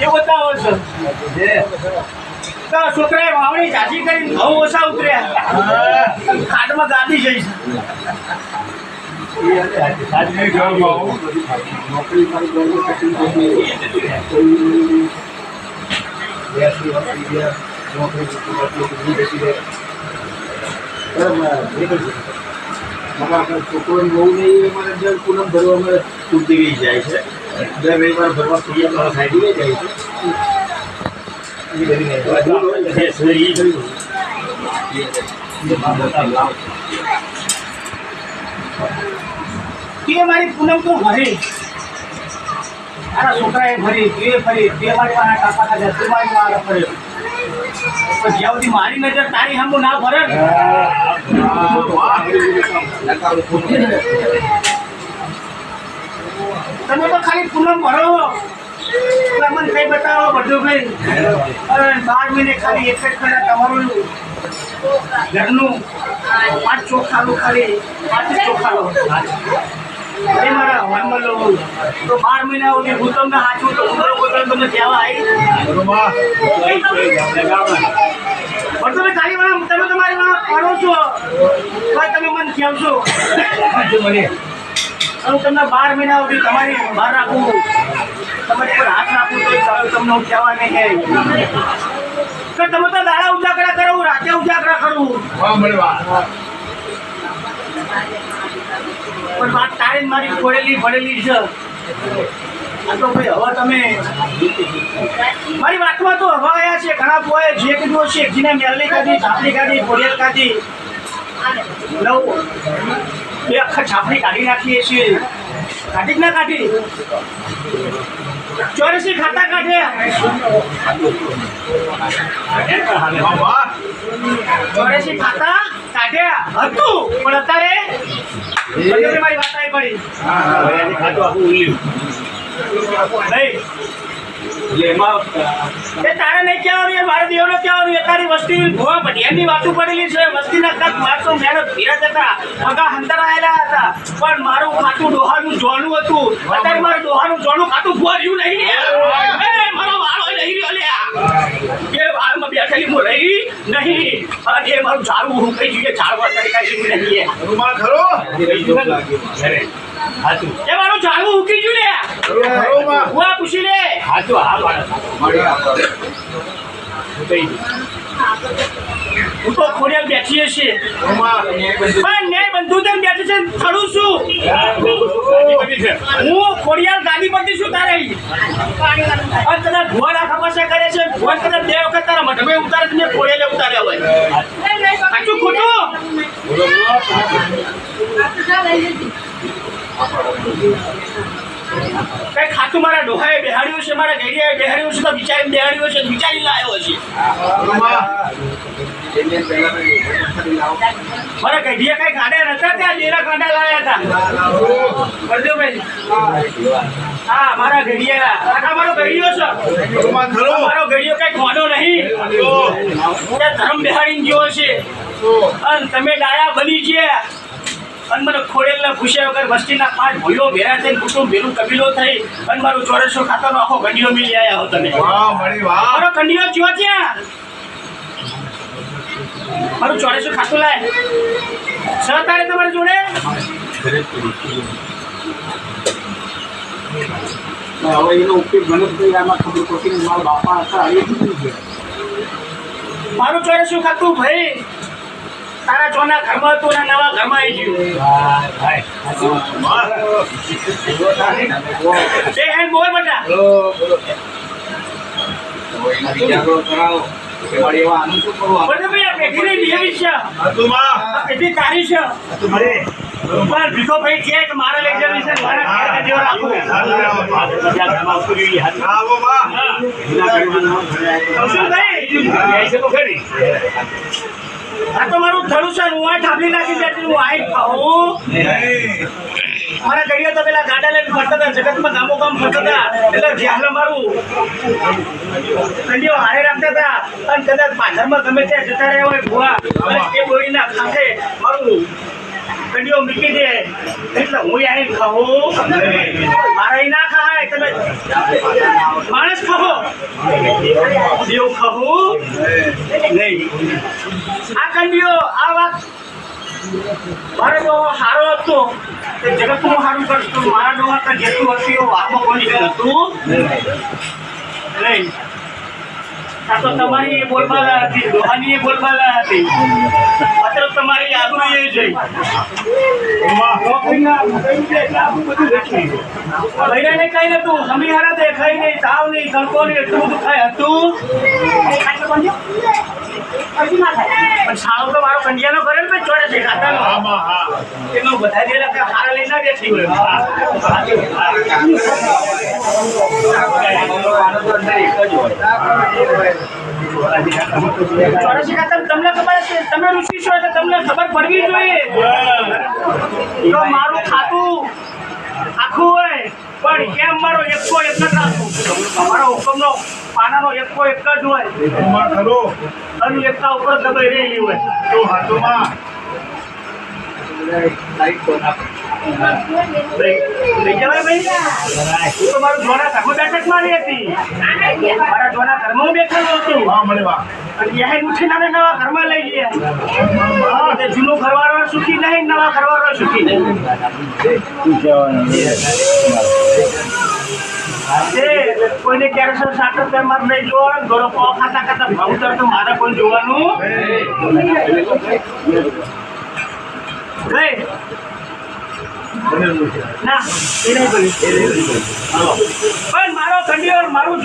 એ બતાવો છો. તો છોકરાએ વાવણી ઝાંસી કરીને ઘઉં ઓછા ઉતર્યા ખાટમાં ગાદી જઈશ. છોકરોની બહુ નહીં અમારે પૂનમ તૂટી ગઈ જાય છે. દર રવિવાર ભરવા તૈયાર મારા સાઈડ જાય છે. એ એ. તે પૂનમ તો ભરી મારા છોકરાએ ભરી તે ફરી તે મારી મારા કાપા કાઢ્યા તે મારી મારા ફર્યો પણ જ્યાં સુધી મારી નજર તારી સામું ના ભરે તમે તો ખાલી પૂનમ ભરો. એટલે મને કઈ બતાવો બધું કઈ? બાર મહિને ખાલી એક જ મહિના તમારું ઘરનું પાંચ ચોખાનું ખાલી પાંચ ચોખાનું. એ મારા હવાનમાં લઉં તો બાર મહિના સુધી હું તમને હાચું તો કહેવા આવી પણ તમે ખાલી મને, તમે તમારી માં પાડો છો. તમે મને કહેવશો. હું તમને બાર મહિના સુધી તમારી બહાર રાખું તમારી પર હાથ રાખું તો તમને હું કહેવા નહીં કે તમે તો દાડા ઉજાગરા કરો રાતે ઉજાગરા કરું. પણ વાત તારે મારી ખોડેલી ભરેલી છે. આ તો ભાઈ હવે તમે મારી વાતમાં તો હવા આવ્યા છે ઘણા બોએ જે કીધું છે જેને મેલની કાઢી છાપલી કાઢી ઘોડિયાલ કાઢી નવ બે આખા છાપડી કાઢી નાખીએ છીએ કાઢી જ ના કાઢી ચોરસી ખાતા કાઢ્યા ચોરસી ખાતા કાઢ્યા હતું પણ અત્યારે અત્યારે મારી વાત આવી પડી નહીં એ તારે નહીં કહેવાનું એ મારે દેવનો કહેવાનું એ તારી વસ્તી ભોવા વાતો પડેલી છે વસ્તીના કાંક હતા પગા હંતર આવેલા હતા. પણ મારું ખાતું ડોહાનું જોણું હતું. અત્યારે મારું ડોહાનું જોણું ખાતું ભર્યું નહીં એ મારો વાળો નહીં રહ્યો લે એ વાળમાં બેઠેલી હું રહી નહીં. અને એ મારું ઝાડું હું કઈ જઈએ ઝાડવા તરીકા નહીં એ મારું ઝાડું ઉકી ગયું ને હું આ પૂછી લે. હું તો ખોડિયા બેઠી હશે. પણ ને બંધુ તેમ બેઠી છે ખડું છું હું ખોડિયાર ગાદી પરથી છું તારે અહીં. અને કદાચ ભુવા રાખા પાસે કરે છે ભુવા કદાચ બે વખત તારા મઢમે ઉતારે છે ને ખોડિયાલે ઉતાર્યા હોય. સાચું ખોટું? કઈ ખાતું મારા ડોહાએ બેહાડ્યું છે, મારા ઘેડિયાએ બેહાડ્યું છે તો વિચારી બેહાડ્યું છે વિચારી લાવ્યો છે. મારા ગઢિયા કઈ ગાડા નતા ત્યાં ડેરા કાંડા લાવ્યા હતા. હા, મારા ઘડિયા આખા મારો ઘડિયો છે. મારો ઘડિયો કઈ ખોડો નહીં. ધર્મ બેહાડીને ગયો છે. અને તમે ડાયા બની ગયા. અને મારો ખોડેલના ભૂસ્યા વગર વસ્તીના પાંચ ભૂલો ભેરા થઈને કુટુંબ ભેરું કબીલો થઈ અને મારું ચોરસો ખાતાનો આખો ગંડીઓ મિલી આવ્યા હો તમે. મારો ગંડીઓ ચો ત્યાં મારું ચોરસો ખાતું લાય. છ તારે તમારી જોડે? હવે એનો ઉપયોગ ગણેશભાઈ આમાં ખબર પડતી મારા બાપા હતા એ મારું ચોરસો ખાતું ભાઈ. તારા ચોના ઘરમાં હતું ને નવા ઘરમાં આવી ગયું. બે બોલ બેટા. મારે લઈ જવી છે મારા આ તો મારું થયું છે, હું આ ઠાપલી નાખી જતી હું આઈ ખાઉં. મારા ઘડિયા તો પેલા ગાડા લઈને ફરતા હતા, જગતમાં ગામો ગામ ફરતા હતા, એટલે ધ્યાન મારું કંડીઓ હારે રાખતા હતા. અને કદાચ પાછળમાં ગમે ત્યાં જતા રહ્યા હોય ભૂવા એ બોરીના ખાતે મારું કંડીઓ મૂકી દે. એટલે હું આવીને ખાઉં. મારા ના ખાય તમે માણસ ખાવો. દેવ ખાવું. નહીં. આ કંડિયો આ વાત મારે તો સારો હતો. તે જગતનું સારું કરતું. મારા ડોહા જેટલું હતું એવું વાતમાં કોઈ હતું નહીં. આ તો તમારી બોલબાલા હતી ડોહાની એ બોલબાલા હતી. અત્યારે તમારી આબરૂ એ જઈ બૈરાને કઈ નતું સમી હારા તે ખાઈ નહીં, તાવ નહીં, તડકો નહીં એટલું પણ સાવ તો મારો કંડિયાનો કરે ને ચોડે છે ખાતાનો એનો બધા જે લોકો હારા લઈને ના બેઠી હોય. ચોરાસી ખાતા તમને ખબર છે તમે ઋષિ છો એટલે તમને ખબર પડવી જોઈએ. તો મારું ખાતું આખું હોય. પણ કેમ મારો એકસો એક જ રાખું. મારો હુકમનો પાનાનો એકસો એક જ હોય. અને એકતા ઉપર દબાઈ રહેલી હોય. તો હાથોમાં. જોના ઘરમાં જોના ઘરવાળો સુખી નહીં નવા ઘરવાળો સુખી નહીં કોઈને કેરોસીન સાટર તેમ નહીં જોવાનું ઘરો પાવ ખાતા ખાતા ભાવતર તો મારે કોઈ જોવાનું ગઈ પણ મારો કંડિયો મારું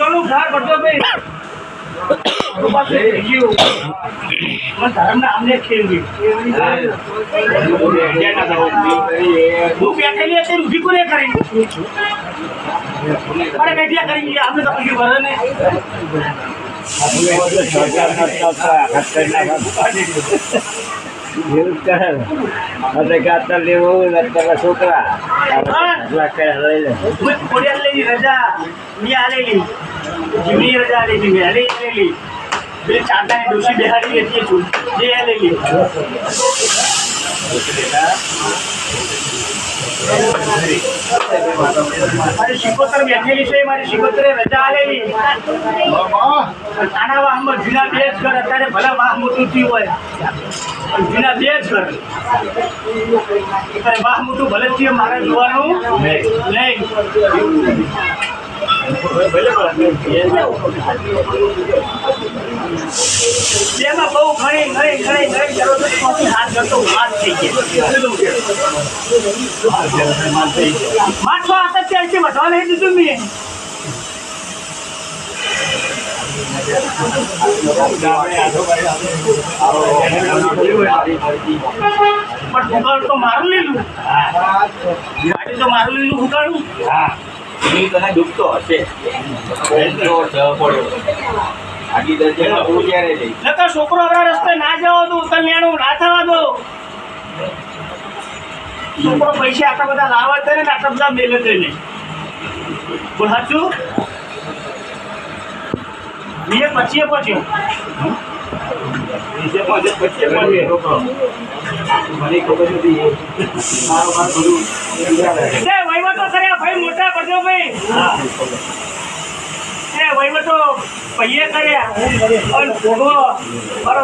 હતી ઊભી કોને કરી બેઠિયા કરી આપણે તો કશું ભરે છોકરા લેલી રજા મેં આલેલી જીવની રજા આલેલી મેં આલી આલેલી બે ચાટાની ડોસી બેહાડી હતી છું જે આલેલી મારી શિકોતર બેઠેલી છે, મારી શિકોતરે રજા આલેલી. નાના વાહમાં જૂના બે અત્યારે ભલે વાહ મોટું થયું હોય. પણ જૂના બે અત્યારે વાહ મોટું ભલે થયું, મારે જોવાનું નહીં. તેમાં બહુ ઘણી ઘણી ઘણી ઘણી ચોથી હાથ જતો વાત થઈ ગયા. હાથ જ છે વધવા નહીં દીધું મેં. પણ તો મારું લીલું ગાડી તો મારું લીલું ફુગાડું નકર છોકરો આપણા રસ્તે ના જવા દો કલ્યાણું ના થવા દો. છોકરો પૈસા આટલા બધા લાવવા છે ને આટલા બધા મેલે છે ને. બોલ સાચું બીજે પચીએ પચ્યો. તે વહીવટો કર્યા ભાઈ મોટા કરજો ભાઈ. એ વહીવટો ભાઈએ કર્યા અને દેવો અરે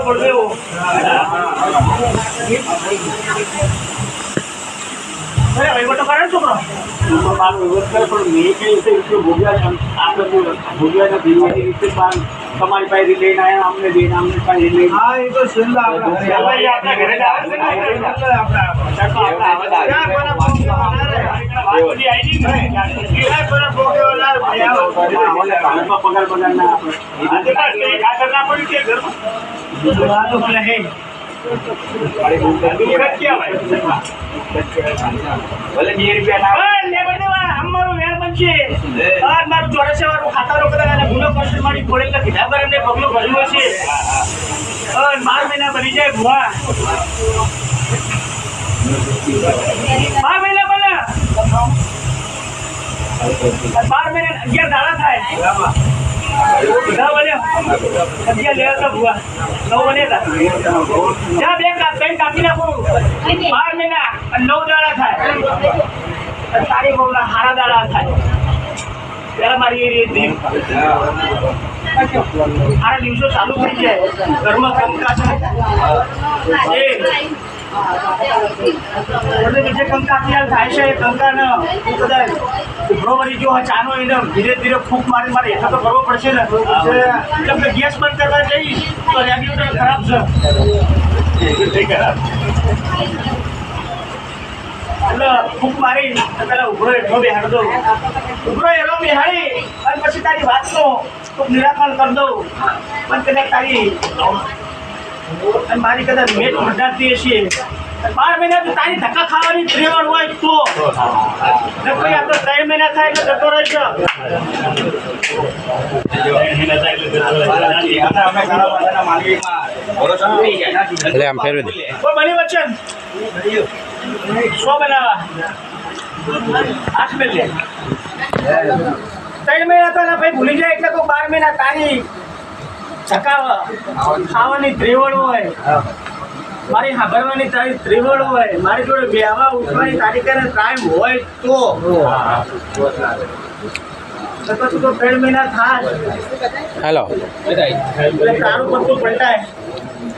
વહીવટો કરે ને છોકરો તમારી પાસે લઈને આવ્યા અમને લઈને અમને પાસે લઈને હા એ તો છેલ્લા આપણા ઘરે ભાઈ આપણા ઘરે જ આવે છે ને. વાત બધી આવી ગઈ ને. હાલમાં પગાર પગાર ના આપે ભલે બે રૂપિયા ના અમારું વેર બનશે. મારું વાળું ખાતારો કદાચ ગુનો કરશે, મારી ખોળેલા કીધા પર એમને પગલો ભર્યો છે. બાર મહિના બની જાય ભુવા. બાર મહિના. બાર મહિના અગિયાર દાડા થાય. દિવસો ચાલુ થઈ જાય ઘરમાં કંકાસ એ બધે બીજે કંકા અત્યારે થાય છે, એ કંકાને બધા ઉભરો વળી ગયો ચાનો એને ધીરે ધીરે ફૂંક મારી મારે હેઠળ તો કરવો પડશે ને. એટલે આપણે ગેસ બંધ કરવા જઈશ, તો રેગ્યુલેટર ખરાબ છે. એટલે ફૂંક મારી પેલા ઉભરો એટલો બેહાડ દઉં. ઉભરો હેઠો બેહાડી, અને પછી તારી વાતનો નિરાકરણ કરી દઉં. પણ કદાચ તારી અને મારી કદાચ મેચ વધારતી હશે. બાર મહિના તો તારી ધક્કા ખાવાની ત્રેવડ હોય તો. કોઈ આપણે ત્રણ મહિના થાય એટલે જતો રહેશે. એટલે આમ ફેરવી દે. કોઈ બની વચન સો બનાવવા આઠ મિલ. ત્રણ મહિના તો ભાઈ ભૂલી જાય એટલે કોઈ બાર મહિના તારી. ચકાવ. ખાવાની ત્રેવડ હોય. મારી સાંભળવાની તારી ત્રેવડ હોય. મારી જોડે બેહવા ઉઠવાની તારીખે ટાઈમ હોય તો. તો પછી તો ત્રણ મહિના થાય હેલો એટલે તારું બધું પલટાય.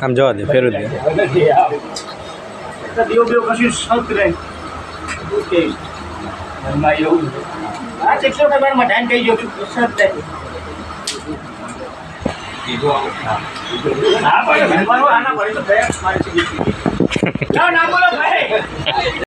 આમ જવા દે ફેરવી દે. તો દેવ બેવ કશું સંત રહે. ઓકે. મનમાં એવું. આ ચેકસો તમારે મઢાઈને કહી ગયો છું સંત રહે કીધું આમ. ના પડે આના પડે તો ગયા મારે ના ના બોલો ભાઈ